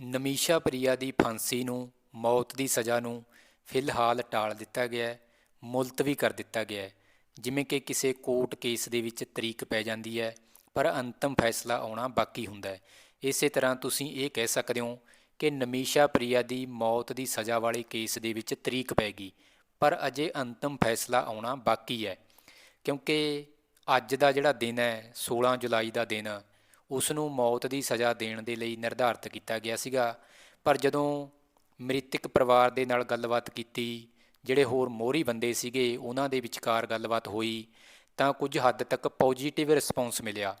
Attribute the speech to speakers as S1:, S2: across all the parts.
S1: ਨਮੀਸ਼ਾ ਪ੍ਰਿਆ ਦੀ ਫਾਂਸੀ ਨੂੰ, ਮੌਤ ਦੀ ਸਜ਼ਾ ਨੂੰ ਫਿਲਹਾਲ ਟਾਲ ਦਿੱਤਾ ਗਿਆ ਹੈ, ਮੁਲਤਵੀ ਕਰ ਦਿੱਤਾ ਗਿਆ ਹੈ। ਜਿਵੇਂ ਕਿ ਕਿਸੇ ਕੋਰਟ ਕੇਸ ਦੇ ਵਿੱਚ ਤਰੀਕ ਪੈ ਜਾਂਦੀ ਹੈ, ਪਰ ਅੰਤਮ ਫੈਸਲਾ ਆਉਣਾ ਬਾਕੀ ਹੁੰਦਾ ਹੈ। ਇਸੇ ਤਰ੍ਹਾਂ ਤੁਸੀਂ ਇਹ ਕਹਿ ਸਕਦੇ ਹੋ ਕਿ ਨਮੀਸ਼ਾ ਪ੍ਰਿਆ ਦੀ ਮੌਤ ਦੀ ਸਜ਼ਾ ਵਾਲੇ ਕੇਸ ਦੇ ਵਿੱਚ ਤਰੀਕ ਪੈ ਗਈ, ਪਰ ਅਜੇ ਅੰਤਮ ਫੈਸਲਾ ਆਉਣਾ ਬਾਕੀ ਹੈ। ਕਿਉਂਕਿ ਅੱਜ ਦਾ ਜਿਹੜਾ ਦਿਨ ਹੈ 16 ਜੁਲਾਈ ਦਾ ਦਿਨ ਉਸ ਨੂੰ ਮੌਤ ਦੀ ਸਜ਼ਾ ਦੇਣ ਦੇ ਲਈ ਨਿਰਧਾਰਤ ਕੀਤਾ ਗਿਆ ਸੀਗਾ। ਪਰ ਜਦੋਂ ਮ੍ਰਿਤਕ ਪਰਿਵਾਰ ਦੇ ਨਾਲ ਗੱਲਬਾਤ ਕੀਤੀ, ਜਿਹੜੇ ਹੋਰ ਮੋਹਰੀ ਬੰਦੇ ਸੀਗੇ, ਉਹਨਾਂ ਦੇ ਵਿਚਕਾਰ ਗੱਲਬਾਤ ਹੋਈ, ਤਾਂ ਕੁਝ ਹੱਦ ਤੱਕ ਪੋਜੀਟਿਵ ਰਿਸਪੌਂਸ ਮਿਲਿਆ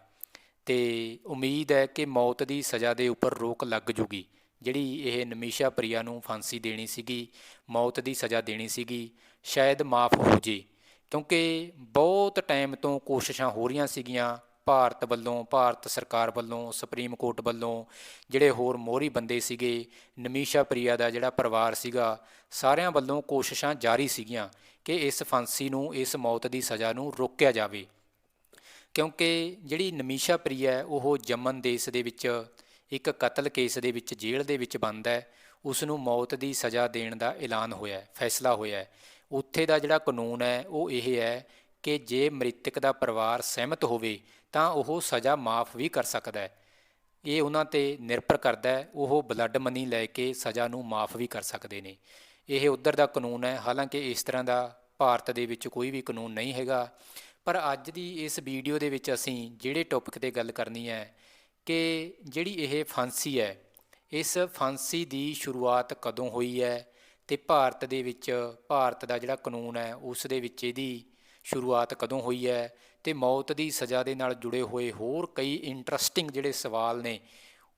S1: ਤੇ ਉਮੀਦ ਹੈ ਕਿ ਮੌਤ ਦੀ ਸਜ਼ਾ ਦੇ ਉੱਪਰ ਰੋਕ ਲੱਗ ਜੂਗੀ। ਜਿਹੜੀ ਇਹ ਨਮੀਸ਼ਾ ਪ੍ਰਿਆ ਨੂੰ ਫਾਂਸੀ ਦੇਣੀ ਸੀਗੀ, ਮੌਤ ਦੀ ਸਜ਼ਾ ਦੇਣੀ ਸੀਗੀ, ਸ਼ਾਇਦ ਮਾਫ ਹੋ ਜੇ। ਕਿਉਂਕਿ ਬਹੁਤ ਟਾਈਮ ਤੋਂ ਕੋਸ਼ਿਸ਼ਾਂ ਹੋ ਰਹੀਆਂ ਸੀਗੀਆਂ ਭਾਰਤ ਵੱਲੋਂ, ਭਾਰਤ ਸਰਕਾਰ ਵੱਲੋਂ, ਸੁਪਰੀਮ ਕੋਰਟ ਵੱਲੋਂ ਜਿਹੜੇ ਹੋਰ ਮੋਹਰੀ ਬੰਦੇ ਸੀਗੇ, ਨਮੀਸ਼ਾ ਪ੍ਰਿਆ ਦਾ ਜਿਹੜਾ ਪਰਿਵਾਰ ਸੀਗਾ, ਸਾਰਿਆਂ ਵੱਲੋਂ ਕੋਸ਼ਿਸ਼ਾਂ ਜਾਰੀ ਸੀਗੀਆਂ ਕਿ ਇਸ ਫਾਂਸੀ ਨੂੰ, ਇਸ ਮੌਤ ਦੀ ਸਜ਼ਾ ਨੂੰ ਰੋਕਿਆ ਜਾਵੇ। ਕਿਉਂਕਿ ਜਿਹੜੀ ਨਮੀਸ਼ਾ ਪ੍ਰਿਆ ਹੈ, ਉਹ ਜਮਨ ਦੇਸ਼ ਦੇ ਵਿੱਚ, ਇੱਕ ਕਤਲ ਕੇਸ ਦੇ ਵਿੱਚ, ਜੇਲ੍ਹ ਦੇ ਵਿੱਚ ਬੰਦ ਹੈ। ਉਸ ਨੂੰ ਮੌਤ ਦੀ ਸਜ਼ਾ ਦੇਣ ਦਾ ਐਲਾਨ ਹੋਇਆ ਹੈ, ਫੈਸਲਾ ਹੋਇਆ ਹੈ। ਉੱਥੇ ਦਾ ਜਿਹੜਾ ਕਾਨੂੰਨ ਹੈ, ਉਹ ਇਹ ਹੈ ਕਿ ਜੇ ਮ੍ਰਿਤਕ ਦਾ ਪਰਿਵਾਰ ਸਹਿਮਤ ਹੋਵੇ ਤਾਂ ਉਹ ਸਜ਼ਾ ਮਾਫ ਵੀ ਕਰ ਸਕਦਾ ਹੈ। ਇਹ ਉਹਨਾਂ ਤੇ ਨਿਰਭਰ ਕਰਦਾ ਹੈ, ਉਹ ਬਲੱਡ ਮਨੀ ਲੈ ਕੇ ਸਜ਼ਾ ਨੂੰ ਮਾਫ ਵੀ ਕਰ ਸਕਦੇ ਨੇ। ਇਹ ਉਧਰ ਦਾ ਕਾਨੂੰਨ ਹੈ, ਹਾਲਾਂਕਿ ਇਸ ਤਰ੍ਹਾਂ ਦਾ ਭਾਰਤ ਦੇ ਵਿੱਚ ਕੋਈ ਵੀ ਕਾਨੂੰਨ ਨਹੀਂ ਹੈਗਾ। ਪਰ ਅੱਜ ਦੀ ਇਸ ਵੀਡੀਓ ਦੇ ਵਿੱਚ ਅਸੀਂ ਜਿਹੜੇ ਟੌਪਿਕ ਤੇ ਗੱਲ ਕਰਨੀ ਹੈ ਕਿ ਜਿਹੜੀ ਇਹ ਫਾਂਸੀ ਹੈ, ਇਸ ਫਾਂਸੀ ਦੀ ਸ਼ੁਰੂਆਤ ਕਦੋਂ ਹੋਈ ਹੈ ਤੇ ਭਾਰਤ ਦੇ ਵਿੱਚ ਭਾਰਤ ਦਾ ਜਿਹੜਾ ਕਾਨੂੰਨ ਹੈ, ਉਸ ਦੇ ਵਿੱਚ ਇਹਦੀ ਸ਼ੁਰੂਆਤ ਕਦੋਂ ਹੋਈ ਹੈ ਤੇ ਮੌਤ ਦੀ ਸਜ਼ਾ ਦੇ ਨਾਲ ਜੁੜੇ ਹੋਏ ਹੋਰ ਕਈ ਇੰਟਰਸਟਿੰਗ ਜਿਹੜੇ ਸਵਾਲ ਨੇ,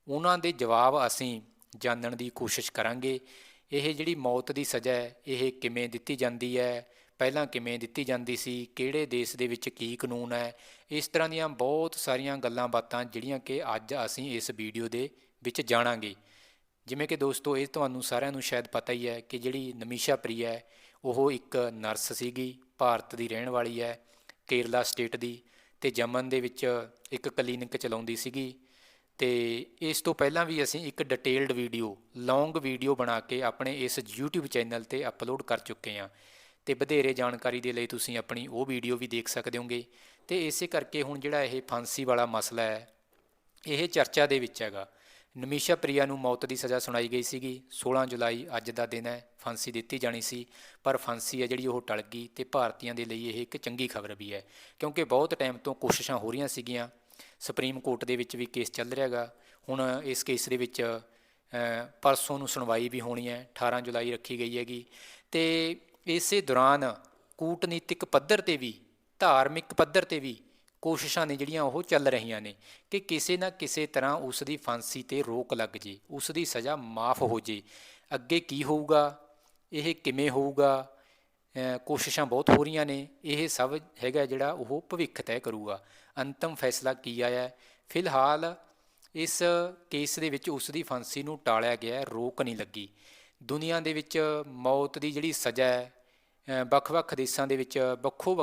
S1: ਉਹਨਾਂ ਦੇ ਜਵਾਬ ਅਸੀਂ ਜਾਣਨ ਦੀ ਕੋਸ਼ਿਸ਼ ਕਰਾਂਗੇ। ਇਹ ਜਿਹੜੀ ਮੌਤ ਦੀ ਸਜ਼ਾ ਹੈ, ਇਹ ਕਿਵੇਂ ਦਿੱਤੀ ਜਾਂਦੀ ਹੈ? ਪਹਿਲਾਂ ਕਿਵੇਂ ਦਿੱਤੀ ਜਾਂਦੀ ਸੀ? ਕਿਹੜੇ ਦੇਸ਼ ਦੇ ਵਿੱਚ ਕੀ ਕਾਨੂੰਨ ਹੈ? ਇਸ ਤਰ੍ਹਾਂ ਦੀਆਂ ਬਹੁਤ ਸਾਰੀਆਂ ਗੱਲਾਂ ਬਾਤਾਂ ਜਿਹੜੀਆਂ ਕਿ ਅੱਜ ਅਸੀਂ ਇਸ ਵੀਡੀਓ ਦੇ ਵਿੱਚ ਜਾਣਾਂਗੇ। ਜਿਵੇਂ ਕਿ ਦੋਸਤੋ, ਇਹ ਤੁਹਾਨੂੰ ਸਾਰਿਆਂ ਨੂੰ ਸ਼ਾਇਦ ਪਤਾ ਹੀ ਹੈ ਕਿ ਜਿਹੜੀ ਨਮੀਸ਼ਾ ਪ੍ਰਿਆ ਹੈ, ਉਹ ਇੱਕ ਨਰਸ ਸੀਗੀ, ਭਾਰਤ ਦੀ ਰਹਿਣ ਵਾਲੀ ਹੈ। ਕੇਰਲਾ ਸਟੇਟ ਦੀ ਤੇ ਜਮਨ ਦੇ ਵਿੱਚ ਇੱਕ ਕਲੀਨਿਕ ਚਲਾਉਂਦੀ ਸੀਗੀ ਤੇ ਇਸ ਤੋਂ ਪਹਿਲਾਂ ਵੀ ਅਸੀਂ ਇੱਕ ਡਿਟੇਲਡ ਵੀਡੀਓ, ਲੌਂਗ ਵੀਡੀਓ ਬਣਾ ਕੇ ਆਪਣੇ ਇਸ YouTube ਚੈਨਲ ਤੇ ਅਪਲੋਡ ਕਰ ਚੁੱਕੇ ਹਾਂ। ਤੇ ਵਧੇਰੇ ਜਾਣਕਾਰੀ ਦੇ ਲਈ ਤੁਸੀਂ ਆਪਣੀ ਉਹ ਵੀਡੀਓ ਵੀ ਦੇਖ ਸਕਦੇ ਹੋਗੇ। ਤੇ ਇਸੇ ਕਰਕੇ ਹੁਣ ਜਿਹੜਾ ਇਹ ਫਾਂਸੀ ਵਾਲਾ ਮਸਲਾ ਹੈ, ਇਹ ਚਰਚਾ ਦੇ ਵਿੱਚ ਹੈਗਾ। ਨਮੀਸ਼ਾ ਪ੍ਰਿਆ ਨੂੰ ਮੌਤ ਦੀ ਸਜ਼ਾ ਸੁਣਾਈ ਗਈ ਸੀਗੀ। 16 ਜੁਲਾਈ ਅੱਜ ਦਾ ਦਿਨ ਹੈ। ਫਾਂਸੀ ਦਿੱਤੀ ਜਾਣੀ ਸੀ, ਪਰ ਫਾਂਸੀ ਹੈ ਜਿਹੜੀ ਉਹ ਟਲ ਗਈ ਤੇ ਭਾਰਤੀਆਂ ਦੇ ਲਈ ਇਹ ਇੱਕ ਚੰਗੀ ਖਬਰ ਵੀ ਹੈ, ਕਿਉਂਕਿ ਬਹੁਤ ਟਾਈਮ ਤੋਂ ਕੋਸ਼ਿਸ਼ਾਂ ਹੋ ਰਹੀਆਂ ਸੀਗੀਆਂ। ਸੁਪਰੀਮ ਕੋਰਟ ਦੇ ਵਿੱਚ ਵੀ ਕੇਸ ਚੱਲ ਰਿਹਾਗਾ। ਹੁਣ ਇਸ ਕੇਸ ਦੇ ਵਿੱਚ ਪਰਸੋਂ ਨੂੰ ਸੁਣਵਾਈ ਵੀ ਹੋਣੀ ਹੈ। 18 ਜੁਲਾਈ ਰੱਖੀ ਗਈ ਹੈਗੀ। ਤੇ ਇਸੇ ਦੌਰਾਨ ਕੂਟਨੀਤਿਕ ਪੱਧਰ ਤੇ ਵੀ, ਧਾਰਮਿਕ ਪੱਧਰ ਤੇ ਵੀ ਕੋਸ਼ਿਸ਼ਾਂ ਨੇ ਜਿਹੜੀਆਂ ਉਹ ਚੱਲ ਰਹੀਆਂ ਨੇ ਕਿ ਕਿਸੇ ਨਾ ਕਿਸੇ ਤਰ੍ਹਾਂ ਉਸ ਦੀ ਫਾਂਸੀ ਤੇ ਰੋਕ ਲੱਗ ਜੇ ਉਸ ਦੀ ਸਜ਼ਾ ਮਾਫ ਹੋ ਜੇ। ਅੱਗੇ ਕੀ ਹੋਊਗਾ? ਇਹ ਕਿਵੇਂ ਹੋਊਗਾ? ਕੋਸ਼ਿਸ਼ਾਂ ਬਹੁਤ ਹੋ ਰਹੀਆਂ ਨੇ। ਇਹ ਸਭ ਹੈਗਾ ਜਿਹੜਾ ਉਹ ਭਵਿੱਖ ਤੈਅ ਕਰੂਗਾ। ਅੰਤਮ ਫੈਸਲਾ ਕੀ ਆਇਆ? ਫਿਲਹਾਲ ਇਸ ਕੇਸ ਦੇ ਵਿੱਚ ਉਸ ਦੀ ਫਾਂਸੀ ਨੂੰ ਟਾਲਿਆ ਗਿਆ, ਰੋਕ ਨਹੀਂ ਲੱਗੀ। ਦੁਨੀਆ ਦੇ ਵਿੱਚ ਮੌਤ ਦੀ ਜਿਹੜੀ ਸਜ਼ਾ ਹੈ ਵੱਖ-ਵੱਖ ਦੇਸ਼ਾਂ ਦੇ ਵਿੱਚ ਵੱਖੋ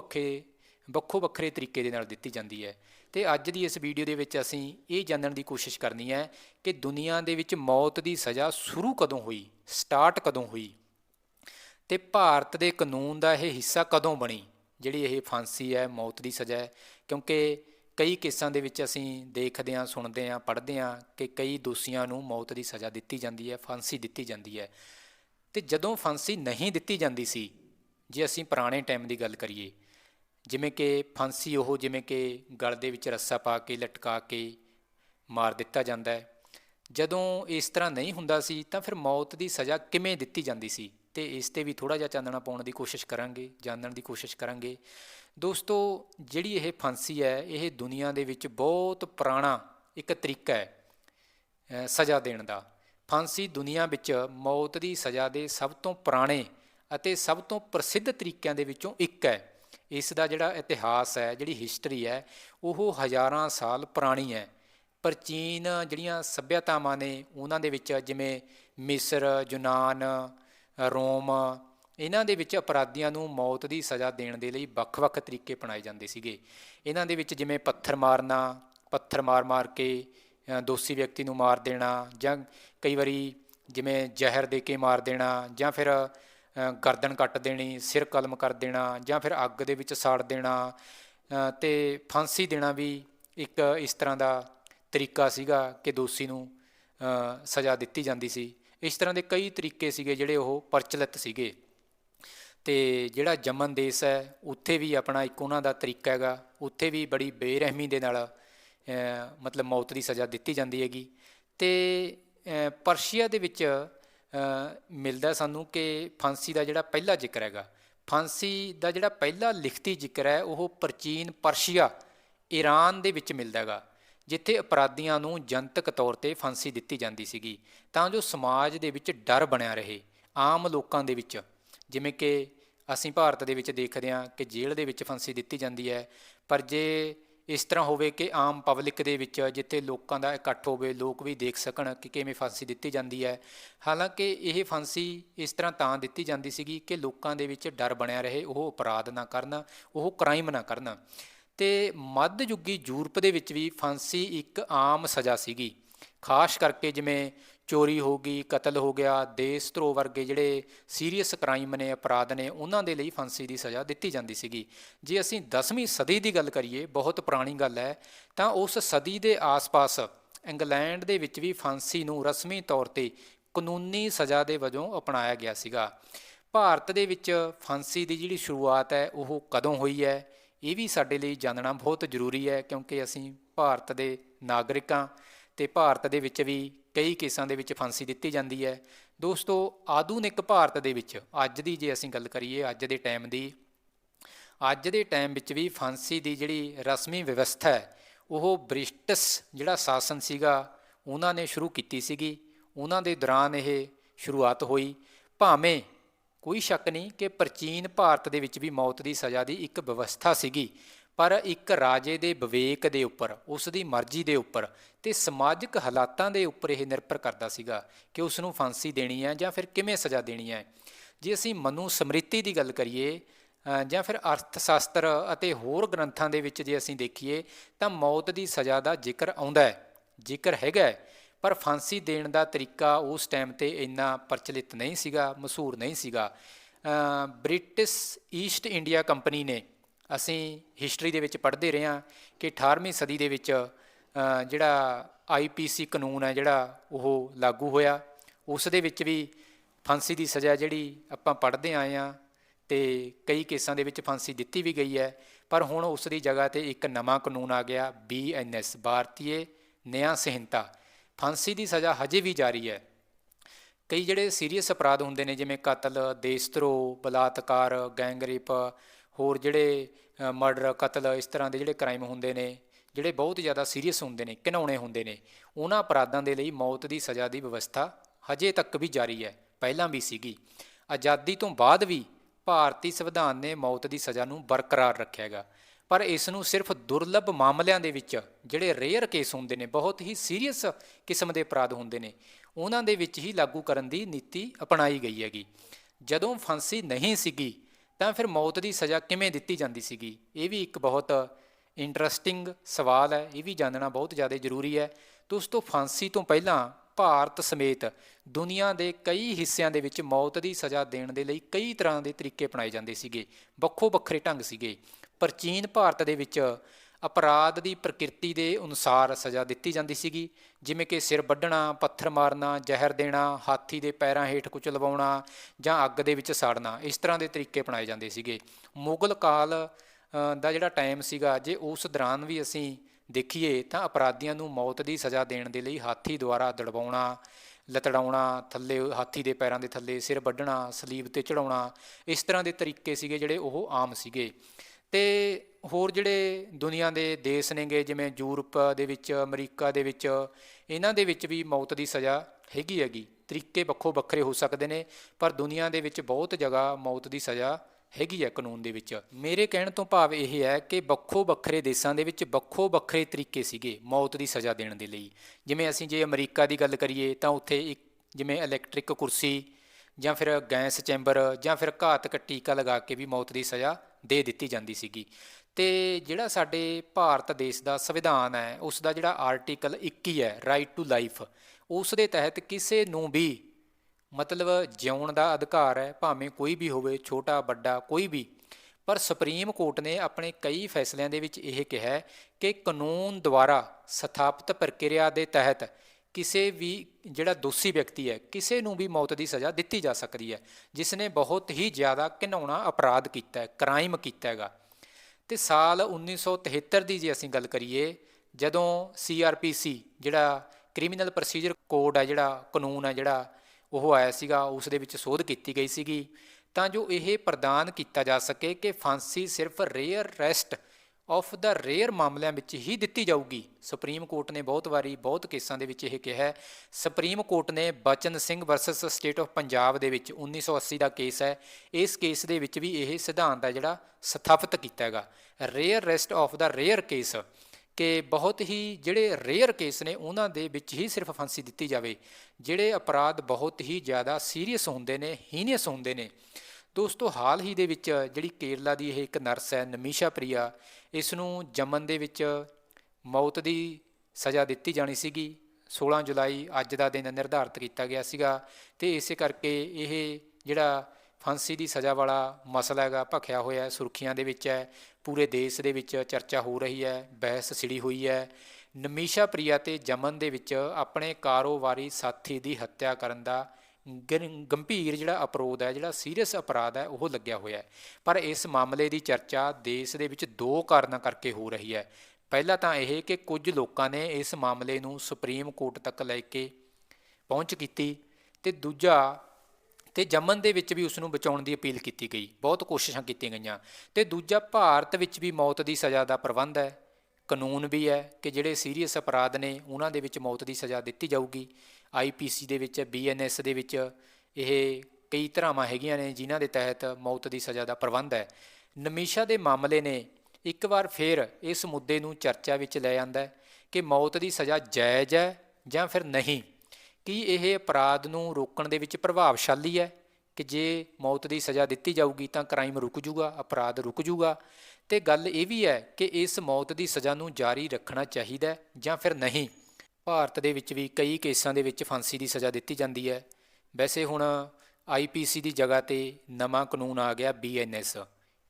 S1: ਵੱਖੋ ਵੱਖਰੇ ਤਰੀਕੇ ਦੇ ਨਾਲ ਦਿੱਤੀ ਜਾਂਦੀ ਹੈ। ਤੇ ਅੱਜ ਦੀ ਇਸ ਵੀਡੀਓ ਦੇ ਵਿੱਚ ਅਸੀਂ ਇਹ ਜਾਣਨ ਦੀ ਕੋਸ਼ਿਸ਼ ਕਰਨੀ ਹੈ ਕਿ ਦੁਨੀਆ ਦੇ ਵਿੱਚ ਮੌਤ ਦੀ ਸਜ਼ਾ ਸ਼ੁਰੂ ਕਦੋਂ ਹੋਈ, ਸਟਾਰਟ ਕਦੋਂ ਹੋਈ ਤੇ ਭਾਰਤ ਦੇ ਕਾਨੂੰਨ ਦਾ ਇਹ ਹਿੱਸਾ ਕਦੋਂ ਬਣੀ, ਜਿਹੜੀ ਇਹ ਫਾਂਸੀ ਹੈ, ਮੌਤ ਦੀ ਸਜ਼ਾ ਹੈ। ਕਿਉਂਕਿ ਕਈ ਕੇਸਾਂ ਦੇ ਵਿੱਚ ਅਸੀਂ ਦੇਖਦੇ ਹਾਂ, ਸੁਣਦੇ ਹਾਂ, ਪੜ੍ਹਦੇ ਹਾਂ ਕਿ ਕਈ ਦੋਸ਼ੀਆਂ ਨੂੰ ਮੌਤ ਦੀ ਸਜ਼ਾ ਦਿੱਤੀ ਜਾਂਦੀ ਹੈ, ਫਾਂਸੀ ਦਿੱਤੀ ਜਾਂਦੀ ਹੈ। ਤੇ ਜਦੋਂ ਫਾਂਸੀ ਨਹੀਂ ਦਿੱਤੀ ਜਾਂਦੀ ਸੀ, ਜੇ ਅਸੀਂ ਪੁਰਾਣੇ ਟਾਈਮ ਦੀ ਗੱਲ ਕਰੀਏ ਜਿਵੇਂ ਕਿ ਫਾਂਸੀ ਉਹ ਜਿਵੇਂ ਕਿ ਗਲ ਦੇ ਵਿੱਚ ਰੱਸਾ ਪਾ ਕੇ, ਲਟਕਾ ਕੇ ਮਾਰ ਦਿੱਤਾ ਜਾਂਦਾ ਹੈ। ਜਦੋਂ ਇਸ ਤਰ੍ਹਾਂ ਨਹੀਂ ਹੁੰਦਾ ਸੀ ਤਾਂ ਫਿਰ ਮੌਤ ਦੀ ਸਜ਼ਾ ਕਿਵੇਂ ਦਿੱਤੀ ਜਾਂਦੀ ਸੀ? ਤੇ ਇਸ ਤੇ ਵੀ ਥੋੜਾ ਜਿਹਾ ਚਾਨਣਾ ਪਾਉਣ ਦੀ ਕੋਸ਼ਿਸ਼ ਕਰਾਂਗੇ, ਜਾਣਨ ਦੀ ਕੋਸ਼ਿਸ਼ ਕਰਾਂਗੇ। ਦੋਸਤੋ, ਜਿਹੜੀ ਇਹ ਫਾਂਸੀ ਹੈ, ਇਹ ਦੁਨੀਆ ਦੇ ਵਿੱਚ ਬਹੁਤ ਪੁਰਾਣਾ ਇੱਕ ਤਰੀਕਾ ਹੈ ਸਜ਼ਾ ਦੇਣ ਦਾ। ਫਾਂਸੀ ਦੁਨੀਆ ਵਿੱਚ ਮੌਤ ਦੀ ਸਜ਼ਾ ਦੇ ਸਭ ਤੋਂ ਪੁਰਾਣੇ ਅਤੇ ਸਭ ਤੋਂ ਪ੍ਰਸਿੱਧ ਤਰੀਕਿਆਂ ਦੇ ਵਿੱਚੋਂ ਇੱਕ ਹੈ। ਇਸ ਦਾ ਜਿਹੜਾ ਇਤਿਹਾਸ ਹੈ, ਜਿਹੜੀ ਹਿਸਟਰੀ ਹੈ, ਉਹ ਹਜ਼ਾਰਾਂ ਸਾਲ ਪੁਰਾਣੀ ਹੈ। ਪ੍ਰਾਚੀਨ ਜਿਹੜੀਆਂ ਸੱਭਿਅਤਾਵਾਂ ਨੇ, ਉਹਨਾਂ ਦੇ ਵਿੱਚ ਜਿਵੇਂ ਮਿਸਰ, ਯੂਨਾਨ, ਰੋਮ, ਇਹਨਾਂ ਦੇ ਵਿੱਚ ਅਪਰਾਧੀਆਂ ਨੂੰ ਮੌਤ ਦੀ ਸਜ਼ਾ ਦੇਣ ਦੇ ਲਈ ਵੱਖ-ਵੱਖ ਤਰੀਕੇ ਅਪਣਾਏ ਜਾਂਦੇ ਸੀਗੇ। ਇਹਨਾਂ ਦੇ ਵਿੱਚ ਜਿਵੇਂ ਪੱਥਰ ਮਾਰਨਾ, ਪੱਥਰ ਮਾਰ-ਮਾਰ ਕੇ ਦੋਸ਼ੀ ਵਿਅਕਤੀ ਨੂੰ ਮਾਰ ਦੇਣਾ ਜਾਂ ਕਈ ਵਾਰੀ ਜਿਵੇਂ ਜ਼ਹਿਰ ਦੇ ਕੇ ਮਾਰ ਦੇਣਾ ਜਾਂ ਫਿਰ ਗਰਦਨ ਕੱਟ ਦੇਣੀ ਸਿਰ ਕਲਮ ਕਰ ਦੇਣਾ ਜਾਂ ਫਿਰ ਅੱਗ ਦੇ ਵਿੱਚ ਸਾੜ ਦੇਣਾ ਅ, ਤੇ ਫਾਂਸੀ ਦੇਣਾ ਵੀ ਇੱਕ ਇਸ ਤਰ੍ਹਾਂ ਦਾ ਤਰੀਕਾ ਸੀਗਾ ਕਿ ਦੋਸ਼ੀ ਨੂੰ ਸਜ਼ਾ ਦਿੱਤੀ ਜਾਂਦੀ ਸੀ। ਇਸ ਤਰ੍ਹਾਂ ਦੇ ਕਈ ਤਰੀਕੇ ਸੀਗੇ ਜਿਹੜੇ ਉਹ ਪ੍ਰਚਲਿਤ ਸੀਗੇ। ਤੇ ਜਿਹੜਾ ਜਮਨ ਦੇਸ਼ ਹੈ ਉੱਥੇ ਵੀ ਆਪਣਾ ਇੱਕ ਉਹਨਾਂ ਦਾ ਤਰੀਕਾ ਹੈਗਾ। ਉੱਥੇ ਵੀ ਬੜੀ ਬੇਰਹਿਮੀ ਦੇ ਨਾਲ ਮਤਲਬ ਮੌਤ ਦੀ ਸਜ਼ਾ ਦਿੱਤੀ ਜਾਂਦੀ ਹੈਗੀ। ਤੇ ਪਰਸ਼ੀਆ ਦੇ ਵਿੱਚ ਮਿਲਦਾ ਸਾਨੂੰ ਕਿ ਫਾਂਸੀ ਦਾ ਜਿਹੜਾ ਪਹਿਲਾ ਜ਼ਿਕਰ ਹੈਗਾ। ਫਾਂਸੀ ਦਾ ਜਿਹੜਾ ਪਹਿਲਾ ਲਿਖਤੀ ਜ਼ਿਕਰ ਹੈ, ਉਹ ਪ੍ਰਾਚੀਨ ਪਰਸ਼ੀਆ, ਈਰਾਨ ਦੇ ਵਿੱਚ ਮਿਲਦਾ ਹੈਗਾ, ਜਿੱਥੇ ਅਪਰਾਧੀਆਂ ਨੂੰ ਜਨਤਕ ਤੌਰ ਤੇ ਫਾਂਸੀ ਦਿੱਤੀ ਜਾਂਦੀ ਸੀਗੀ। ਤਾਂ ਜੋ ਸਮਾਜ ਦੇ ਵਿੱਚ ਡਰ ਬਣਿਆ ਰਹੇ, ਆਮ ਲੋਕਾਂ ਦੇ ਵਿੱਚ। ਜਿਵੇਂ ਕਿ ਅਸੀਂ ਭਾਰਤ ਦੇ ਵਿੱਚ ਦੇਖਦੇ ਹਾਂ ਕਿ ਜੇਲ੍ਹ ਦੇ ਵਿੱਚ ਫਾਂਸੀ ਦਿੱਤੀ ਜਾਂਦੀ ਹੈ, ਪਰ ਜੇ ਇਸ ਤਰ੍ਹਾਂ ਹੋਵੇ ਕਿ ਆਮ ਪਬਲਿਕ ਦੇ ਵਿੱਚ, ਜਿੱਥੇ ਲੋਕਾਂ ਦਾ ਇਕੱਠ ਹੋਵੇ, ਲੋਕ ਵੀ ਦੇਖ ਸਕਣ ਕਿ ਕਿਵੇਂ ਫਾਂਸੀ ਦਿੱਤੀ ਜਾਂਦੀ ਹੈ। ਹਾਲਾਂਕਿ ਇਹ ਫਾਂਸੀ ਇਸ ਤਰ੍ਹਾਂ ਤਾਂ ਦਿੱਤੀ ਜਾਂਦੀ ਸੀਗੀ ਕਿ ਲੋਕਾਂ ਦੇ ਵਿੱਚ ਡਰ ਬਣਿਆ ਰਹੇ, ਉਹ ਅਪਰਾਧ ਨਾ ਕਰਨ, ਉਹ ਕ੍ਰਾਈਮ ਨਾ ਕਰਨ। ਤੇ ਮੱਧ ਯੁੱਗੀ ਯੂਰਪ ਦੇ ਵਿੱਚ ਵੀ ਫਾਂਸੀ ਇੱਕ ਆਮ ਸਜ਼ਾ ਸੀਗੀ। ਖਾਸ ਕਰਕੇ ਜਿਵੇਂ ਚੋਰੀ ਹੋ ਗਈ, ਕਤਲ ਹੋ ਗਿਆ, ਦੇਸ਼ ਧਰੋ ਵਰਗੇ ਜਿਹੜੇ ਸੀਰੀਅਸ ਕ੍ਰਾਈਮ ਨੇ, ਅਪਰਾਧ ਨੇ, ਉਹਨਾਂ ਦੇ ਲਈ ਫਾਂਸੀ ਦੀ ਸਜ਼ਾ ਦਿੱਤੀ ਜਾਂਦੀ ਸੀਗੀ। ਜੇ ਅਸੀਂ 10ਵੀਂ ਸਦੀ ਦੀ ਗੱਲ ਕਰੀਏ, ਬਹੁਤ ਪੁਰਾਣੀ ਗੱਲ ਹੈ, ਤਾਂ ਉਸ ਸਦੀ ਦੇ ਆਸ-ਪਾਸ ਇੰਗਲੈਂਡ ਦੇ ਵਿੱਚ ਵੀ ਫਾਂਸੀ ਨੂੰ ਰਸਮੀ ਤੌਰ ਤੇ ਕਾਨੂੰਨੀ ਸਜ਼ਾ ਦੇ ਵਜੋਂ ਅਪਣਾਇਆ ਗਿਆ ਸੀਗਾ। ਭਾਰਤ ਦੇ ਵਿੱਚ ਫਾਂਸੀ ਦੀ ਜਿਹੜੀ ਸ਼ੁਰੂਆਤ ਹੈ, ਉਹ ਕਦੋਂ ਹੋਈ ਹੈ? ਇਹ ਵੀ ਸਾਡੇ ਲਈ ਜਾਣਨਾ ਬਹੁਤ ਜ਼ਰੂਰੀ ਹੈ, ਕਿਉਂਕਿ ਅਸੀਂ ਭਾਰਤ ਦੇ ਨਾਗਰਿਕਾਂ ਤੇ ਭਾਰਤ ਦੇ ਵਿੱਚ ਵੀ ਕਈ ਕੇਸਾਂ ਦੇ ਵਿੱਚ ਫਾਂਸੀ ਦਿੱਤੀ ਜਾਂਦੀ ਹੈ। ਦੋਸਤੋ, ਆਧੁਨਿਕ ਭਾਰਤ ਦੇ ਵਿੱਚ ਅੱਜ ਦੀ ਜੇ ਅਸੀਂ ਗੱਲ ਕਰੀਏ, ਅੱਜ ਦੇ ਟਾਈਮ ਦੀ, ਅੱਜ ਦੇ ਟਾਈਮ ਵਿੱਚ ਵੀ ਫਾਂਸੀ ਦੀ ਜਿਹੜੀ ਰਸਮੀ ਵਿਵਸਥਾ ਹੈ, ਉਹ ਬ੍ਰਿਟਿਸ਼ ਜਿਹੜਾ ਸ਼ਾਸਨ ਸੀਗਾ, ਉਹਨਾਂ ਨੇ ਸ਼ੁਰੂ ਕੀਤੀ ਸੀਗੀ। ਉਹਨਾਂ ਦੇ ਦੌਰਾਨ ਇਹ ਸ਼ੁਰੂਆਤ ਹੋਈ। ਭਾਵੇਂ ਕੋਈ ਸ਼ੱਕ ਨਹੀਂ ਕਿ ਪ੍ਰਾਚੀਨ ਭਾਰਤ ਦੇ ਵਿੱਚ ਵੀ ਮੌਤ ਦੀ ਸਜ਼ਾ ਦੀ ਇੱਕ ਵਿਵਸਥਾ ਸੀਗੀ ਪਰ ਇੱਕ ਰਾਜੇ ਦੇ ਵਿਵੇਕ ਦੇ ਉੱਪਰ ਉਸ ਦੀ ਮਰਜ਼ੀ ਦੇ ਉੱਪਰ ਤੇ ਸਮਾਜਿਕ ਹਾਲਾਤਾਂ ਦੇ ਉੱਪਰ ਇਹ ਨਿਰਭਰ ਕਰਦਾ ਸੀਗਾ ਕਿ ਉਸ ਨੂੰ ਫਾਂਸੀ ਦੇਣੀ ਹੈ ਜਾਂ ਫਿਰ ਕਿਵੇਂ ਸਜ਼ਾ ਦੇਣੀ ਹੈ। ਜੇ ਅਸੀਂ ਮਨੂ ਸਮ੍ਰਿਤੀ ਦੀ ਗੱਲ ਕਰੀਏ ਜਾਂ ਫਿਰ ਅਰਥ ਸ਼ਾਸਤਰ ਅਤੇ ਹੋਰ ਗ੍ਰੰਥਾਂ ਦੇ ਵਿੱਚ ਜੇ ਅਸੀਂ ਦੇਖੀਏ, ਤਾਂ ਮੌਤ ਦੀ ਸਜ਼ਾ ਦਾ ਜ਼ਿਕਰ ਆਉਂਦਾ ਹੈ, ਜ਼ਿਕਰ ਹੈਗਾ ਪਰ ਫਾਂਸੀ ਦੇਣ ਦਾ ਤਰੀਕਾ ਉਸ ਟਾਈਮ ਤੇ ਇੰਨਾ ਪ੍ਰਚਲਿਤ ਨਹੀਂ ਸੀਗਾ, ਮਸ਼ਹੂਰ ਨਹੀਂ ਸੀਗਾ। ਬ੍ਰਿਟਿਸ਼ ਈਸਟ ਇੰਡੀਆ ਕੰਪਨੀ ਨੇ ਅਸੀਂ ਹਿਸਟਰੀ ਦੇ ਵਿੱਚ ਪੜ੍ਹਦੇ ਰਹੇ ਹਾਂ ਕਿ 18ਵੀਂ ਸਦੀ ਦੇ ਵਿੱਚ ਅ, ਜਿਹੜਾ ਆਈਪੀਸੀ ਕਾਨੂੰਨ ਹੈ ਜਿਹੜਾ ਉਹ ਲਾਗੂ ਹੋਇਆ। ਉਸ ਦੇ ਵਿੱਚ ਵੀ ਫਾਂਸੀ ਦੀ ਸਜ਼ਾ ਜਿਹੜੀ ਆਪਾਂ ਪੜ੍ਹਦੇ ਆਏ ਹਾਂ ਤੇ ਕਈ ਕੇਸਾਂ ਦੇ ਵਿੱਚ ਫਾਂਸੀ ਦਿੱਤੀ ਵੀ ਗਈ ਹੈ। ਪਰ ਹੁਣ ਉਸ ਦੀ ਜਗ੍ਹਾ ਤੇ ਇੱਕ ਨਵਾਂ ਕਾਨੂੰਨ ਆ ਗਿਆ ਬੀਐਨਐਸ ਭਾਰਤੀਏ ਨਿਆਂ ਸੰਹਿਤਾ। ਫਾਂਸੀ ਦੀ ਸਜ਼ਾ ਹਜੇ ਵੀ ਜਾਰੀ ਹੈ। ਕਈ ਜਿਹੜੇ ਸੀਰੀਅਸ ਅਪਰਾਧ ਹੁੰਦੇ ਨੇ ਜਿਵੇਂ ਕਤਲ ਦੇਸ ਦੇਸ਼ਧਰੋਹ ਬਲਾਤਕਾਰ ਗੈਂਗਰੇਪ ਹੋਰ ਜਿਹੜੇ ਮਰਡਰ, ਕਤਲ ਇਸ ਤਰ੍ਹਾਂ ਦੇ ਜਿਹੜੇ ਕ੍ਰਾਈਮ ਹੁੰਦੇ ਨੇ, ਜਿਹੜੇ ਬਹੁਤ ਜ਼ਿਆਦਾ ਸੀਰੀਅਸ ਹੁੰਦੇ ਨੇ ਘਿਨਾਉਣੇ ਹੁੰਦੇ ਨੇ, ਉਹਨਾਂ ਅਪਰਾਧਾਂ ਦੇ ਲਈ ਮੌਤ ਦੀ ਸਜ਼ਾ ਦੀ ਵਿਵਸਥਾ ਹਜੇ ਤੱਕ ਵੀ ਜਾਰੀ ਹੈ, ਪਹਿਲਾਂ ਵੀ ਸੀਗੀ। ਆਜ਼ਾਦੀ ਤੋਂ ਬਾਅਦ ਵੀ ਭਾਰਤੀ ਸੰਵਿਧਾਨ ਨੇ ਮੌਤ ਦੀ ਸਜ਼ਾ ਨੂੰ ਬਰਕਰਾਰ ਰੱਖਿਆ ਹੈਗਾ। ਪਰ ਇਸ ਨੂੰ ਸਿਰਫ ਦੁਰਲੱਭ ਮਾਮਲਿਆਂ ਦੇ ਵਿੱਚ ਜਿਹੜੇ ਰੇਅਰ ਕੇਸ ਹੁੰਦੇ ਨੇ, ਬਹੁਤ ਹੀ ਸੀਰੀਅਸ ਕਿਸਮ ਦੇ ਅਪਰਾਧ ਹੁੰਦੇ ਨੇ, ਉਹਨਾਂ ਦੇ ਵਿੱਚ ਹੀ ਲਾਗੂ ਕਰਨ ਦੀ ਨੀਤੀ ਅਪਣਾਈ ਗਈ ਹੈਗੀ। ਜਦੋਂ ਫਾਂਸੀ ਨਹੀਂ ਸੀਗੀ ਤਾਂ ਫਿਰ ਮੌਤ ਦੀ ਸਜ਼ਾ ਕਿਵੇਂ ਦਿੱਤੀ ਜਾਂਦੀ ਸੀਗੀ? ਇਹ ਵੀ ਇੱਕ ਬਹੁਤ ਇੰਟਰਸਟਿੰਗ ਸਵਾਲ ਹੈ, ਇਹ ਵੀ ਜਾਣਨਾ ਬਹੁਤ ਜ਼ਿਆਦਾ ਜ਼ਰੂਰੀ ਹੈ। ਦੋਸਤੋ ਫਾਂਸੀ ਤੋਂ ਪਹਿਲਾਂ ਭਾਰਤ ਸਮੇਤ ਦੁਨੀਆ ਦੇ ਕਈ ਹਿੱਸਿਆਂ ਦੇ ਵਿੱਚ ਮੌਤ ਦੀ ਸਜ਼ਾ ਦੇਣ ਦੇ ਲਈ ਕਈ ਤਰ੍ਹਾਂ ਦੇ ਤਰੀਕੇ ਅਪਣਾਏ ਜਾਂਦੇ ਸੀਗੇ ਵੱਖੋ ਵੱਖਰੇ ਢੰਗ ਸੀਗੇ। ਪ੍ਰਾਚੀਨ ਭਾਰਤ ਦੇ ਵਿੱਚ ਅਪਰਾਧ ਦੀ ਪ੍ਰਕਿਰਤੀ ਦੇ ਅਨੁਸਾਰ ਸਜ਼ਾ ਦਿੱਤੀ ਜਾਂਦੀ ਸੀਗੀ। ਜਿਵੇਂ ਕਿ ਸਿਰ ਵੱਢਣਾ, ਪੱਥਰ ਮਾਰਨਾ, ਜ਼ਹਿਰ ਦੇਣਾ, ਹਾਥੀ ਦੇ ਪੈਰਾਂ ਹੇਠ ਕੁਚਲਵਾਉਣਾ ਜਾਂ ਅੱਗ ਦੇ ਵਿੱਚ ਸਾੜਨਾ, ਇਸ ਤਰ੍ਹਾਂ ਦੇ ਤਰੀਕੇ ਅਪਣਾਏ ਜਾਂਦੇ ਸੀਗੇ। ਮੁਗਲ ਕਾਲ ਦਾ ਜਿਹੜਾ ਟਾਈਮ ਸੀਗਾ, ਜੇ ਉਸ ਦੌਰਾਨ ਵੀ ਅਸੀਂ ਦੇਖੀਏ ਤਾਂ ਅਪਰਾਧੀਆਂ ਨੂੰ ਮੌਤ ਦੀ ਸਜ਼ਾ ਦੇਣ ਦੇ ਲਈ ਹਾਥੀ ਦੁਆਰਾ ਦੜਵਾਉਣਾ, ਲਤੜਾਉਣਾ, ਥੱਲੇ ਹਾਥੀ ਦੇ ਪੈਰਾਂ ਦੇ ਥੱਲੇ ਸਿਰ ਵੱਢਣਾ, ਸਲੀਬ ਤੇ ਚੜਾਉਣਾ ਇਸ ਤਰ੍ਹਾਂ ਦੇ ਤਰੀਕੇ ਸੀਗੇ ਜਿਹੜੇ ਉਹ ਆਮ ਸੀਗੇ। ਤੇ ਹੋਰ ਜਿਹੜੇ ਦੁਨੀਆ ਦੇ ਦੇਸ਼ ਨੇਗੇ, ਜਿਵੇਂ ਯੂਰਪ ਦੇ ਵਿੱਚ, ਅਮਰੀਕਾ ਦੇ ਵਿੱਚ, ਇਹਨਾਂ ਦੇ ਵਿੱਚ ਵੀ ਮੌਤ ਦੀ ਸਜ਼ਾ ਹੈਗੀ ਹੈਗੀ। ਤਰੀਕੇ ਵੱਖੋ ਵੱਖਰੇ ਹੋ ਸਕਦੇ ਨੇ, ਪਰ ਦੁਨੀਆ ਦੇ ਵਿੱਚ ਬਹੁਤ ਜਗ੍ਹਾ ਮੌਤ ਦੀ ਸਜ਼ਾ ਹੈਗੀ ਹੈ ਕਾਨੂੰਨ ਦੇ ਵਿੱਚ। ਮੇਰੇ ਕਹਿਣ ਤੋਂ ਭਾਵ ਇਹ ਹੈ ਕਿ ਵੱਖੋ ਵੱਖਰੇ ਦੇਸ਼ਾਂ ਦੇ ਵਿੱਚ ਵੱਖੋ ਵੱਖਰੇ ਤਰੀਕੇ ਸੀਗੇ ਮੌਤ ਦੀ ਸਜ਼ਾ ਦੇਣ ਦੇ ਲਈ। ਜਿਵੇਂ ਅਸੀਂ ਜੇ ਅਮਰੀਕਾ ਦੀ ਗੱਲ ਕਰੀਏ, ਤਾਂ ਉੱਥੇ ਇੱਕ ਜਿਵੇਂ ਇਲੈਕਟ੍ਰਿਕ ਕੁਰਸੀ ਜਾਂ ਫਿਰ ਗੈਸ ਚੈਂਬਰ ਜਾਂ ਫਿਰ ਘਾਤਕ ਟੀਕਾ ਲਗਾ ਕੇ ਵੀ ਮੌਤ ਦੀ ਸਜ਼ਾ ਦੇ ਦਿੱਤੀ ਜਾਂਦੀ ਸੀਗੀ। ਤੇ ਜਿਹੜਾ ਸਾਡੇ ਭਾਰਤ ਦੇਸ਼ ਦਾ ਸੰਵਿਧਾਨ ਹੈ ਉਸ ਦਾ ਜਿਹੜਾ ਆਰਟੀਕਲ 21 ਹੈ ਰਾਈਟ ਟੂ ਲਾਈਫ ਉਸ ਦੇ ਤਹਿਤ ਕਿਸੇ ਨੂੰ ਵੀ ਮਤਲਬ ਜਿਉਣ ਦਾ ਅਧਿਕਾਰ ਹੈ, ਭਾਵੇਂ ਕੋਈ ਵੀ ਹੋਵੇ, ਛੋਟਾ, ਵੱਡਾ, ਕੋਈ ਵੀ, ਪਰ ਸੁਪਰੀਮ ਕੋਰਟ ਨੇ ਆਪਣੇ ਕਈ ਫੈਸਲਿਆਂ ਦੇ ਵਿੱਚ ਇਹ ਕਿਹਾ ਕਿ ਕਾਨੂੰਨ ਦੁਆਰਾ ਸਥਾਪਿਤ ਪ੍ਰਕਿਰਿਆ ਦੇ ਤਹਿਤ ਕਿਸੇ ਵੀ ਜਿਹੜਾ ਦੋਸ਼ੀ ਵਿਅਕਤੀ ਹੈ, ਕਿਸੇ ਨੂੰ ਵੀ ਮੌਤ ਦੀ ਸਜ਼ਾ ਦਿੱਤੀ ਜਾ ਸਕਦੀ ਹੈ ਜਿਸ ਨੇ ਬਹੁਤ ਹੀ ਜ਼ਿਆਦਾ ਘਿਨਾਉਣਾ ਅਪਰਾਧ ਕੀਤਾ ਹੈ ਕ੍ਰਾਈਮ ਕੀਤਾ ਹੈਗਾ। ਤੇ ਸਾਲ 1973 ਦੀ ਜੇ ਅਸੀਂ ਗੱਲ ਕਰੀਏ, ਜਦੋਂ ਸੀਆਰਪੀਸੀ ਜਿਹੜਾ ਕ੍ਰਿਮੀਨਲ ਪ੍ਰੋਸੀਜਰ ਕੋਡ ਹੈ, ਜਿਹੜਾ ਕਾਨੂੰਨ ਹੈ, ਜਿਹੜਾ ਉਹ ਆਇਆ ਸੀਗਾ, ਉਸ ਦੇ ਵਿੱਚ ਸੋਧ ਕੀਤੀ ਗਈ ਸੀਗੀ, ਤਾਂ ਜੋ ਇਹ ਪ੍ਰਦਾਨ ਕੀਤਾ ਜਾ ਸਕੇ ਕਿ ਫਾਂਸੀ ਸਿਰਫ rarest of the rare ਮਾਮਲਿਆਂ ਵਿੱਚ ਹੀ ਦਿੱਤੀ ਜਾਊਗੀ। ਸੁਪਰੀਮ ਕੋਰਟ ਨੇ ਬਹੁਤ ਵਾਰੀ ਬਹੁਤ ਕੇਸਾਂ ਦੇ ਵਿੱਚ ਇਹ ਕਿਹਾ ਹੈ। ਸੁਪਰੀਮ ਕੋਰਟ ਨੇ Bachan Singh versus state of Punjab ਦੇ ਵਿੱਚ 1980 ਦਾ ਕੇਸ ਹੈ। ਇਸ ਕੇਸ ਦੇ ਵਿੱਚ ਵੀ ਇਹ ਸਿਧਾਂਤ ਹੈ ਜਿਹੜਾ ਸਥਾਪਿਤ ਕੀਤਾ ਹੈਗਾ। Rarest of the rare case ਕਿ ਬਹੁਤ ਹੀ ਜਿਹੜੇ ਰੇਅਰ ਕੇਸ ਨੇ ਉਹਨਾਂ ਦੇ ਵਿੱਚ ਹੀ ਸਿਰਫ ਫਾਂਸੀ ਦਿੱਤੀ ਜਾਵੇ। ਜਿਹੜੇ ਅਪਰਾਧ ਬਹੁਤ ਹੀ ਜ਼ਿਆਦਾ ਸੀਰੀਅਸ ਹੁੰਦੇ ਨੇ ਹੀਨੀਅਸ ਹੁੰਦੇ ਨੇ। ਦੋਸਤੋ, ਹਾਲ ਹੀ ਦੇ ਵਿੱਚ ਜਿਹੜੀ ਕੇਰਲਾ ਦੀ ਇਹ ਇੱਕ ਨਰਸ ਹੈ, ਨਮੀਸ਼ਾ ਪ੍ਰਿਆ, ਇਸ ਨੂੰ ਜਮਨ ਦੇ ਵਿੱਚ ਮੌਤ ਦੀ ਸਜ਼ਾ ਦਿੱਤੀ ਜਾਣੀ ਸੀਗੀ। 16 ਜੁਲਾਈ ਅੱਜ ਦਾ ਦਿਨ ਨਿਰਧਾਰਤ ਕੀਤਾ ਗਿਆ ਸੀਗਾ ਤੇ ਇਸੇ ਕਰਕੇ ਇਹ ਜਿਹੜਾ ਫਾਂਸੀ ਦੀ ਸਜ਼ਾ ਵਾਲਾ ਮਸਲਾ ਹੈਗਾ, ਭਖਿਆ ਹੋਇਆ ਸੁਰਖੀਆਂ ਦੇ ਵਿੱਚ ਹੈ, ਪੂਰੇ ਦੇਸ਼ ਦੇ ਵਿੱਚ ਚਰਚਾ ਹੋ ਰਹੀ ਹੈ, ਬਹਿਸ ਛਿੜੀ ਹੋਈ ਹੈ। ਨਮੀਸ਼ਾ ਪ੍ਰਿਆ ਤੇ ਜਮਨ ਦੇ ਵਿੱਚ ਆਪਣੇ ਕਾਰੋਬਾਰੀ ਸਾਥੀ ਦੀ ਹੱਤਿਆ ਕਰਨ ਦਾ ਗੰਭੀਰ ਜਿਹੜਾ ਅਪਰਾਧ ਹੈ, ਜਿਹੜਾ ਸੀਰੀਅਸ ਅਪਰਾਧ ਹੈ, ਉਹ ਲੱਗਿਆ ਹੋਇਆ ਹੈ। ਪਰ ਇਸ ਮਾਮਲੇ ਦੀ ਚਰਚਾ ਦੇਸ਼ ਦੇ ਵਿੱਚ ਦੋ ਕਾਰਨਾਂ ਕਰਕੇ ਹੋ ਰਹੀ ਹੈ। ਪਹਿਲਾ ਤਾਂ ਇਹ ਕਿ ਕੁਝ ਲੋਕਾਂ ਨੇ ਇਸ ਮਾਮਲੇ ਨੂੰ ਸੁਪਰੀਮ ਕੋਰਟ ਤੱਕ ਲੈ ਕੇ ਪਹੁੰਚ ਕੀਤੀ ਤੇ ਦੂਜਾ ਤੇ ਜਮਨ ਦੇ ਵਿੱਚ ਵੀ ਉਸ ਨੂੰ ਬਚਾਉਣ ਦੀ ਅਪੀਲ ਕੀਤੀ ਗਈ। ਬਹੁਤ ਕੋਸ਼ਿਸ਼ਾਂ ਕੀਤੀਆਂ ਗਈਆਂ। ਤੇ ਦੂਜਾ, ਭਾਰਤ ਵਿੱਚ ਵੀ ਮੌਤ ਦੀ ਸਜ਼ਾ ਦਾ ਪ੍ਰਬੰਧ ਹੈ। ਕਾਨੂੰਨ ਵੀ ਹੈ ਕਿ ਜਿਹੜੇ ਸੀਰੀਅਸ ਅਪਰਾਧ ਨੇ, ਉਹਨਾਂ ਦੇ ਵਿੱਚ ਮੌਤ ਦੀ ਸਜ਼ਾ ਦਿੱਤੀ ਜਾਊਗੀ। ਆਈਪੀਸੀ ਦੇ ਵਿੱਚ ਬੀਐਨਐਸ ਦੇ ਵਿੱਚ ਇਹ ਕਈ ਧਰਾਵਾਂ ਹੈਗੀਆਂ ਨੇ ਜਿਨ੍ਹਾਂ ਦੇ ਤਹਿਤ ਮੌਤ ਦੀ ਸਜ਼ਾ ਦਾ ਪ੍ਰਬੰਧ ਹੈ। ਨਮੀਸ਼ਾ ਦੇ ਮਾਮਲੇ ਨੇ ਇੱਕ ਵਾਰ ਫੇਰ ਇਸ ਮੁੱਦੇ ਨੂੰ ਚਰਚਾ ਵਿੱਚ ਲੈ ਆਂਦਾ ਕਿ ਮੌਤ ਦੀ ਸਜ਼ਾ ਜਾਇਜ਼ ਹੈ ਜਾਂ ਫਿਰ ਨਹੀਂ। ਕੀ ਇਹ ਅਪਰਾਧ ਨੂੰ ਰੋਕਣ ਦੇ ਵਿੱਚ ਪ੍ਰਭਾਵਸ਼ਾਲੀ ਹੈ ਕਿ ਜੇ ਮੌਤ ਦੀ ਸਜ਼ਾ ਦਿੱਤੀ ਜਾਊਗੀ ਤਾਂ ਕ੍ਰਾਈਮ ਰੁਕ ਜੂਗਾ, ਅਪਰਾਧ ਰੁਕ ਜੂਗਾ? ਤੇ ਗੱਲ ਇਹ ਵੀ ਹੈ ਕਿ ਇਸ ਮੌਤ ਦੀ ਸਜ਼ਾ ਨੂੰ ਜਾਰੀ ਰੱਖਣਾ ਚਾਹੀਦਾ ਜਾਂ ਫਿਰ ਨਹੀਂ। ਭਾਰਤ ਦੇ ਵਿੱਚ ਵੀ ਕਈ ਕੇਸਾਂ ਦੇ ਵਿੱਚ ਫਾਂਸੀ ਦੀ ਸਜ਼ਾ ਦਿੱਤੀ ਜਾਂਦੀ ਹੈ। ਵੈਸੇ ਹੁਣ ਆਈਪੀਸੀ ਦੀ ਜਗ੍ਹਾ ਤੇ ਨਵਾਂ ਕਾਨੂੰਨ ਆ ਗਿਆ ਬੀਐਨਐਸ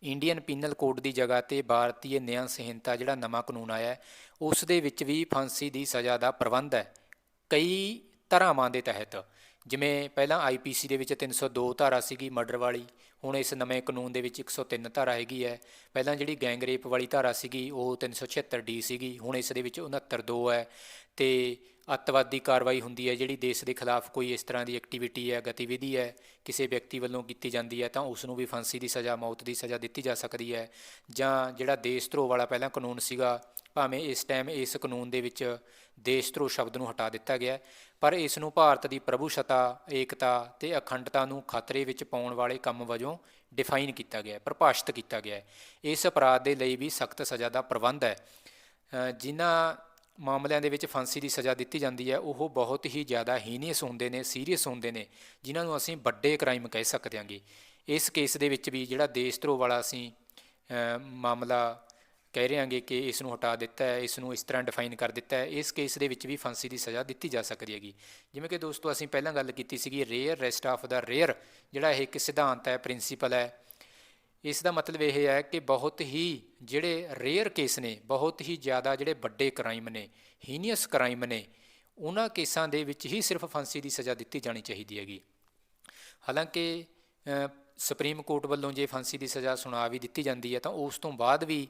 S1: ਇੰਡੀਅਨ ਪੀਨਲ ਕੋਡ ਦੀ ਜਗ੍ਹਾ ਤੇ ਭਾਰਤੀ ਨਿਆਂ ਸੰਹਿਤਾ ਜਿਹੜਾ ਨਵਾਂ ਕਾਨੂੰਨ ਆਇਆ ਉਸ ਦੇ ਵਿੱਚ ਵੀ ਫਾਂਸੀ ਦੀ ਸਜ਼ਾ ਦਾ ਪ੍ਰਬੰਧ ਹੈ। ਕਈ ਧਾਰਾਵਾਂ ਦੇ ਤਹਿਤ ਜਿਵੇਂ ਪਹਿਲਾਂ ਆਈਪੀਸੀ ਦੇ ਵਿੱਚ 302 ਧਾਰਾ ਸੀਗੀ ਮਰਡਰ ਵਾਲੀ, ਹੁਣ ਇਸ ਨਵੇਂ ਕਾਨੂੰਨ ਦੇ ਵਿੱਚ 103 ਧਾਰਾ ਹੈਗੀ ਹੈ। ਪਹਿਲਾਂ ਜਿਹੜੀ ਗੈਂਗ ਰੇਪ ਵਾਲੀ ਧਾਰਾ ਸੀਗੀ, ਉਹ 376 ਡੀ ਸੀਗੀ, ਹੁਣ ਇਸ ਦੇ ਵਿੱਚ 69 ਦੋ ਹੈ ਤੇ ਅੱਤਵਾਦੀ ਕਾਰਵਾਈ ਹੁੰਦੀ ਹੈ, ਜਿਹੜੀ ਦੇਸ਼ ਦੇ ਖਿਲਾਫ ਕੋਈ ਇਸ ਤਰ੍ਹਾਂ ਦੀ ਐਕਟੀਵਿਟੀ ਹੈ, ਗਤੀਵਿਧੀ ਹੈ, ਕਿਸੇ ਵਿਅਕਤੀ ਵੱਲੋਂ ਕੀਤੀ ਜਾਂਦੀ ਹੈ, ਤਾਂ ਉਸ ਨੂੰ ਵੀ ਫਾਂਸੀ ਦੀ ਸਜ਼ਾ, ਮੌਤ ਦੀ ਸਜ਼ਾ ਦਿੱਤੀ ਜਾ ਸਕਦੀ ਹੈ। ਜਾਂ ਜਿਹੜਾ ਦੇਸ਼ ਧਰੋਹ ਵਾਲਾ ਪਹਿਲਾਂ ਕਾਨੂੰਨ ਸੀਗਾ ਭਾਵੇਂ ਇਸ ਟਾਈਮ ਇਸ ਕਾਨੂੰਨ ਦੇ ਵਿੱਚ ਦੇਸ਼ ਧਰੋਹ ਸ਼ਬਦ ਨੂੰ ਹਟਾ ਦਿੱਤਾ ਗਿਆ ਪਰ ਇਸ ਨੂੰ ਭਾਰਤ ਦੀ ਪ੍ਰਭੂਸ਼ਤਾ ਏਕਤਾ ਤੇ ਅਖੰਡਤਾ ਨੂੰ ਖਤਰੇ ਵਿੱਚ ਪਾਉਣ ਵਾਲੇ ਕੰਮ ਵਜੋਂ ਡਿਫਾਈਨ ਕੀਤਾ ਗਿਆ ਹੈ, ਪਰਿਭਾਸ਼ਿਤ ਕੀਤਾ ਗਿਆ ਹੈ। ਇਸ ਅਪਰਾਧ ਦੇ ਲਈ ਵੀ ਸਖਤ ਸਜ਼ਾ ਦਾ ਪ੍ਰਬੰਧ ਹੈ। ਜਿਨ੍ਹਾਂ ਮਾਮਲਿਆਂ ਦੇ ਵਿੱਚ ਫਾਂਸੀ ਦੀ ਸਜ਼ਾ ਦਿੱਤੀ ਜਾਂਦੀ ਹੈ, ਉਹ ਬਹੁਤ ਹੀ ਜ਼ਿਆਦਾ ਹੀਨੀਅਸ ਹੁੰਦੇ ਨੇ ਸੀਰੀਅਸ ਹੁੰਦੇ ਨੇ, ਜਿਨ੍ਹਾਂ ਨੂੰ ਅਸੀਂ ਵੱਡੇ ਕ੍ਰਾਈਮ ਕਹਿ ਸਕਦੇ ਹਾਂਗੇ। ਇਸ ਕੇਸ ਦੇ ਵਿੱਚ ਵੀ ਜਿਹੜਾ ਦੇਸ਼ ਧਰੋਹ ਵਾਲਾ ਅਸੀਂ ਮਾਮਲਾ ਕਹਿ ਰਹੇ ਹਾਂਗੇ ਕਿ ਇਸ ਨੂੰ ਹਟਾ ਦਿੱਤਾ ਹੈ, ਇਸ ਨੂੰ ਇਸ ਤਰ੍ਹਾਂ ਡਿਫਾਈਨ ਕਰ ਦਿੱਤਾ ਹੈ, ਇਸ ਕੇਸ ਦੇ ਵਿੱਚ ਵੀ ਫਾਂਸੀ ਦੀ ਸਜ਼ਾ ਦਿੱਤੀ ਜਾ ਸਕਦੀ ਹੈਗੀ। ਜਿਵੇਂ ਕਿ ਦੋਸਤੋ, ਅਸੀਂ ਪਹਿਲਾਂ ਗੱਲ ਕੀਤੀ ਸੀਗੀ rarest of the rare ਜਿਹੜਾ ਇਹ ਇੱਕ ਸਿਧਾਂਤ ਹੈ ਪ੍ਰਿੰਸੀਪਲ ਹੈ। ਇਸ ਦਾ ਮਤਲਬ ਇਹ ਹੈ ਕਿ ਬਹੁਤ ਹੀ ਜਿਹੜੇ ਰੇਅਰ ਕੇਸ ਨੇ, ਬਹੁਤ ਹੀ ਜ਼ਿਆਦਾ ਜਿਹੜੇ ਵੱਡੇ ਕ੍ਰਾਈਮ ਨੇ ਹੀਨੀਅਸ ਕ੍ਰਾਈਮ ਨੇ, ਉਹਨਾਂ ਕੇਸਾਂ ਦੇ ਵਿੱਚ ਹੀ ਸਿਰਫ ਫਾਂਸੀ ਦੀ ਸਜ਼ਾ ਦਿੱਤੀ ਜਾਣੀ ਚਾਹੀਦੀ ਹੈਗੀ। ਹਾਲਾਂਕਿ ਸੁਪਰੀਮ ਕੋਰਟ ਵੱਲੋਂ ਜੇ ਫਾਂਸੀ ਦੀ ਸਜ਼ਾ ਸੁਣਾ ਵੀ ਦਿੱਤੀ ਜਾਂਦੀ ਹੈ, ਤਾਂ ਉਸ ਤੋਂ ਬਾਅਦ ਵੀ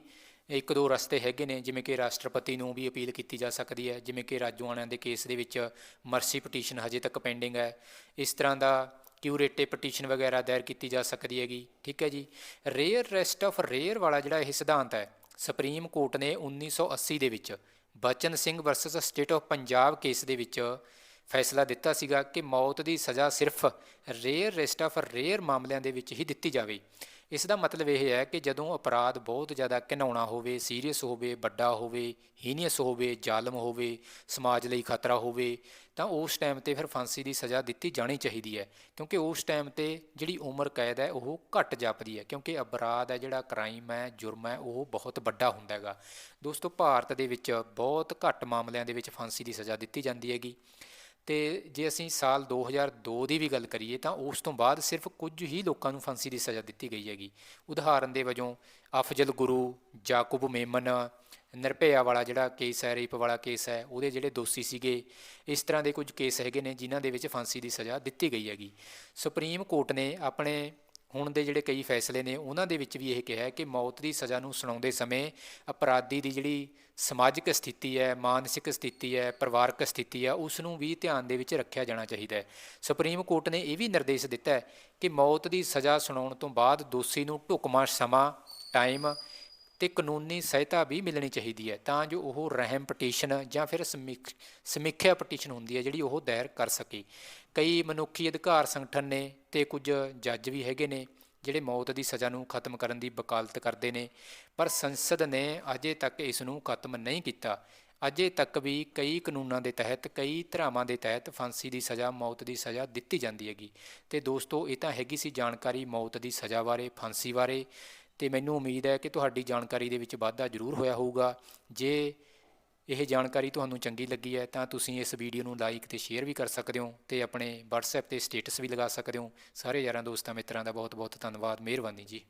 S1: ਇੱਕ ਦੋ ਰਸਤੇ ਹੈਗੇ ਨੇ, ਜਿਵੇਂ ਕਿ ਰਾਸ਼ਟਰਪਤੀ ਨੂੰ ਵੀ ਅਪੀਲ ਕੀਤੀ ਜਾ ਸਕਦੀ ਹੈ, ਜਿਵੇਂ ਕਿ ਰਾਜੂਆਣਿਆਂ ਦੇ ਕੇਸ ਦੇ ਵਿੱਚ ਮਰਸੀ ਪਟੀਸ਼ਨ ਹਜੇ ਤੱਕ ਪੈਂਡਿੰਗ ਹੈ। ਇਸ ਤਰ੍ਹਾਂ ਦਾ ਕਿਊਰੇਟਿਵ ਪਟੀਸ਼ਨ ਵਗੈਰਾ ਦਾਇਰ ਕੀਤੀ ਜਾ ਸਕਦੀ ਹੈਗੀ, ਠੀਕ ਹੈ ਜੀ? ਰੇਅਰ ਰੈਸਟ ਆਫ ਰੇਅਰ ਵਾਲਾ ਜਿਹੜਾ ਇਹ ਸਿਧਾਂਤ ਹੈ ਸੁਪਰੀਮ ਕੋਰਟ ਨੇ 1980 ਦੇ ਵਿੱਚ Bachan Singh versus state of Punjab case ਦੇ ਵਿੱਚ ਫੈਸਲਾ ਦਿੱਤਾ ਸੀਗਾ ਕਿ ਮੌਤ ਦੀ ਸਜ਼ਾ ਸਿਰਫ ਰੇਅਰ ਰੈਸਟ ਆਫ ਰੇਅਰ ਮਾਮਲਿਆਂ ਦੇ ਵਿੱਚ ਹੀ ਦਿੱਤੀ ਜਾਵੇ। ਇਸ ਦਾ ਮਤਲਬ ਇਹ ਹੈ ਕਿ ਜਦੋਂ ਅਪਰਾਧ ਬਹੁਤ ਜ਼ਿਆਦਾ ਘਿਨਾਉਣਾ ਹੋਵੇ, ਸੀਰੀਅਸ ਹੋਵੇ, ਵੱਡਾ ਹੋਵੇ, ਹੀਨੀਅਸ ਹੋਵੇ, ਜ਼ਾਲਮ ਹੋਵੇ, ਸਮਾਜ ਲਈ ਖਤਰਾ ਹੋਵੇ, ਤਾਂ ਉਸ ਟਾਈਮ ਤੇ ਫਿਰ ਫਾਂਸੀ ਦੀ ਸਜ਼ਾ ਦਿੱਤੀ ਜਾਣੀ ਚਾਹੀਦੀ ਹੈ। ਕਿਉਂਕਿ ਉਸ ਟਾਈਮ ਤੇ ਜਿਹੜੀ ਉਮਰ ਕੈਦ ਹੈ, ਉਹ ਘਟ ਜਾਪਦੀ ਹੈ। ਕਿਉਂਕਿ ਅਪਰਾਧ ਹੈ, ਜਿਹੜਾ ਕ੍ਰਾਈਮ ਹੈ, ਜੁਰਮ ਹੈ, ਉਹ ਬਹੁਤ ਵੱਡਾ ਹੁੰਦਾ ਹੈਗਾ। ਦੋਸਤੋ, ਭਾਰਤ ਦੇ ਵਿੱਚ ਬਹੁਤ ਘੱਟ ਮਾਮਲਿਆਂ ਦੇ ਵਿੱਚ ਫਾਂਸੀ ਦੀ ਸਜ਼ਾ ਦਿੱਤੀ ਜਾਂਦੀ ਹੈਗੀ। ਤੇ ਜੇ ਅਸੀਂ ਸਾਲ 2002 ਦੀ ਵੀ ਗੱਲ ਕਰੀਏ ਤਾਂ ਉਸ ਤੋਂ ਬਾਅਦ ਸਿਰਫ ਕੁਝ ਹੀ ਲੋਕਾਂ ਨੂੰ ਫਾਂਸੀ ਦੀ ਸਜ਼ਾ ਦਿੱਤੀ ਗਈ ਹੈਗੀ। ਉਦਾਹਰਨ ਦੇ ਵਜੋਂ ਅਫਜ਼ਲ ਗੁਰੂ ਜਾਕੂਬ ਮੇਮਨ, ਨਿਰਭਇਆ ਵਾਲਾ ਜਿਹੜਾ ਕੇਸ ਹੈ, ਰੇਪ ਵਾਲਾ ਕੇਸ ਹੈ, ਉਹਦੇ ਜਿਹੜੇ ਦੋਸ਼ੀ ਸੀਗੇ, ਇਸ ਤਰ੍ਹਾਂ ਦੇ ਕੁਝ ਕੇਸ ਹੈਗੇ ਨੇ ਜਿਨ੍ਹਾਂ ਦੇ ਵਿੱਚ ਫਾਂਸੀ ਦੀ ਸਜ਼ਾ ਦਿੱਤੀ ਗਈ ਹੈਗੀ। ਸੁਪਰੀਮ ਕੋਰਟ ਨੇ ਆਪਣੇ ਹੁਣ ਦੇ ਜਿਹੜੇ ਕਈ ਫੈਸਲੇ ਨੇ, ਉਹਨਾਂ ਦੇ ਵਿੱਚ ਵੀ ਇਹ ਕਿਹਾ ਕਿ ਮੌਤ ਦੀ ਸਜ਼ਾ ਨੂੰ ਸੁਣਾਉਂਦੇ ਸਮੇਂ ਅਪਰਾਧੀ ਦੀ ਜਿਹੜੀ ਸਮਾਜਿਕ ਸਥਿਤੀ ਹੈ, ਮਾਨਸਿਕ ਸਥਿਤੀ ਹੈ, ਪਰਿਵਾਰਕ ਸਥਿਤੀ ਹੈ ਉਸ ਨੂੰ ਵੀ ਧਿਆਨ ਦੇ ਵਿੱਚ ਰੱਖਿਆ ਜਾਣਾ ਚਾਹੀਦਾ ਹੈ। ਸੁਪਰੀਮ ਕੋਰਟ ਨੇ ਇਹ ਵੀ ਨਿਰਦੇਸ਼ ਦਿੱਤਾ ਹੈ ਕਿ ਮੌਤ ਦੀ ਸਜ਼ਾ ਸੁਣਾਉਣ ਤੋਂ ਬਾਅਦ ਦੋਸ਼ੀ ਨੂੰ ਢੁਕਵਾਂ ਸਮਾਂ ਟਾਈਮ ਤੇ ਕਾਨੂੰਨੀ ਸਹਾਇਤਾ ਵੀ ਮਿਲਣੀ ਚਾਹੀਦੀ ਹੈ, ਤਾਂ ਜੋ ਉਹ ਰਹਿਮ ਪਟੀਸ਼ਨ ਜਾਂ ਫਿਰ ਸਮੀਖ- ਸਮੀਖਿਆ ਪਟੀਸ਼ਨ ਹੁੰਦੀ ਹੈ, ਜਿਹੜੀ ਉਹ ਦਾਇਰ ਕਰ ਸਕੇ। ਕਈ ਮਨੁੱਖੀ ਅਧਿਕਾਰ ਸੰਗਠਨ ਨੇ ਤੇ ਕੁਝ ਜੱਜ ਵੀ ਹੈਗੇ ਨੇ, ਜਿਹੜੇ ਮੌਤ ਦੀ ਸਜ਼ਾ ਨੂੰ ਖਤਮ ਕਰਨ ਦੀ ਵਕਾਲਤ ਕਰਦੇ ਨੇ, ਪਰ ਸੰਸਦ ਨੇ ਅਜੇ ਤੱਕ ਇਸ ਨੂੰ ਖਤਮ ਨਹੀਂ ਕੀਤਾ। ਅਜੇ ਤੱਕ ਵੀ ਕਈ ਕਾਨੂੰਨਾਂ ਦੇ ਤਹਿਤ, ਕਈ ਧਰਾਵਾਂ ਦੇ ਤਹਿਤ ਫਾਂਸੀ ਦੀ ਸਜ਼ਾ, ਮੌਤ ਦੀ ਸਜ਼ਾ ਦਿੱਤੀ ਜਾਂਦੀ ਹੈਗੀ। ਤੇ ਦੋਸਤੋ, ਇਹ ਤਾਂ ਹੈਗੀ ਸੀ ਜਾਣਕਾਰੀ ਮੌਤ ਦੀ ਸਜ਼ਾ ਬਾਰੇ, ਫਾਂਸੀ ਬਾਰੇ। ਤੇ ਮੈਨੂੰ ਉਮੀਦ ਹੈ ਕਿ ਤੁਹਾਡੀ ਜਾਣਕਾਰੀ ਦੇ ਵਿੱਚ ਵਾਧਾ ਜ਼ਰੂਰ ਹੋਇਆ ਹੋਊਗਾ। ਜੇ ਇਹ ਜਾਣਕਾਰੀ ਤੁਹਾਨੂੰ ਚੰਗੀ ਲੱਗੀ ਹੈ ਤਾਂ ਤੁਸੀਂ ਇਸ ਵੀਡੀਓ ਨੂੰ ਲਾਈਕ ਤੇ ਸ਼ੇਅਰ ਵੀ ਕਰ ਸਕਦੇ ਹੋ ਤੇ ਆਪਣੇ WhatsApp ਤੇ ਸਟੇਟਸ ਵੀ ਲਗਾ ਸਕਦੇ ਹੋ। ਸਾਰੇ ਯਾਰਾਂ ਦੋਸਤਾਂ ਮਿੱਤਰਾਂ ਦਾ ਬਹੁਤ ਬਹੁਤ ਧੰਨਵਾਦ, ਮਿਹਰਬਾਨੀ ਜੀ।